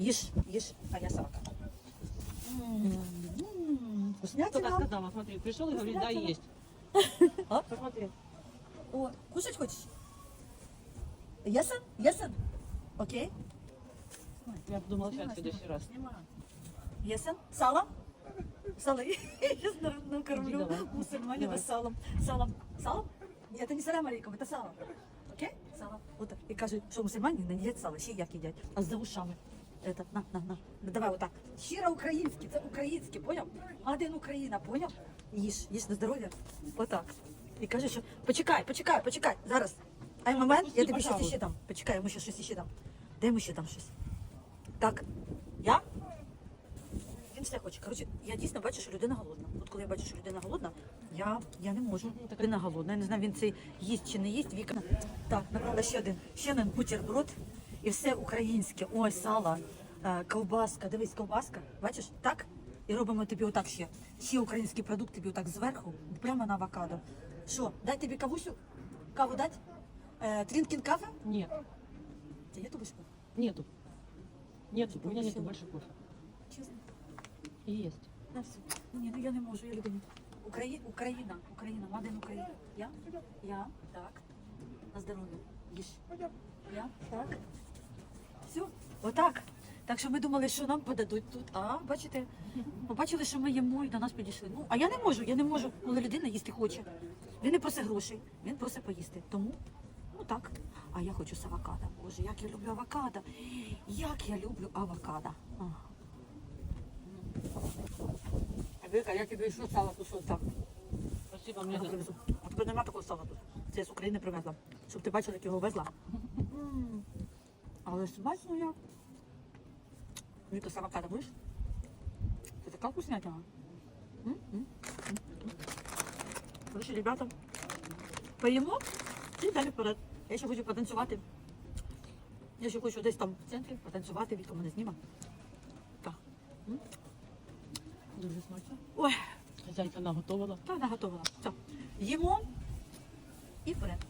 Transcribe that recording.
Їж, їж, а я сама. Кто-то Вкуснятина. сказала, смотри, пришел и говорит, да, есть. А? Посмотри. О, кушать хочешь? Ясен? Ясен? Окей. Я думала, сейчас в следующий раз. Ясен? Сало? Сало. Я сейчас накормлю Иди давай. мусульманина Давай. салом. Салом. Салом? Это не салам алейкум, это сало. Окей? Сало. Вот так. І кажуть, що мусульмані не їдять сало, ще як їдять, а з ушами. Это, на, на, на. Ну, Давай отак. Щиро українське, це українське, поняв? Один Україна, поняв? Їж, їж на здоров'я. Отак. І каже, що почекай, почекай, почекай, зараз. Ай, момент, я тобі щось ще дам. Почекай, йому ще щось ще дам. Дай йому ще дам щось. Так, я? Він все хоче. Коротше, я дійсно бачу, що людина голодна. От коли я бачу, що людина голодна, я, я не можу. Людина голодна. Я не знаю, він це їсть чи не їсть. Віка. Так, набрала ще один. Ще один бутерброд. І все українське. Ой, сало, е, ковбаска. Дивись, ковбаска. Бачиш? Так? І робимо тобі отак ще. Ще український продукт тобі отак зверху, прямо на авокадо. Що, дай тобі кавусю? Каву дать? Е, трінкін кафе? Нет, Це є тобі що? нету. Нету, у меня Всё. нету больше кофе. Чесно. И есть. На все. Ні, ну я не можу, я людина. Украї... Україна, Україна, Мадин Україна. Я? Я, так. На здоров'я. Їж. Я, так. Все, отак. Так що ми думали, що нам подадуть тут. А, бачите, побачили, що ми їмо і до нас підійшли. Ну, а я не можу, я не можу, коли людина їсти хоче. Він не просить грошей, він просить поїсти. Тому, ну так. А я хочу з авокадо. Боже, як я люблю авокадо. Як я люблю авокадо. А. Вика, я тобі сало кусок так. Спасибо, за- привезу. А тебе нема такого сала тут. Це я з України привезла. Щоб ти бачила, як його везла. Але смачно як. Віка, з авокадо будеш? Це така вкуснятина. Короче, ребята, поїмо і далі вперед. Я ще хочу потанцювати. Я ще хочу десь там в центрі потанцювати, Віка мене зніме. Так. М. Дуже смачно. Ой, Хозяйка наготовила. та вона готова. Все. Їмо і вперед.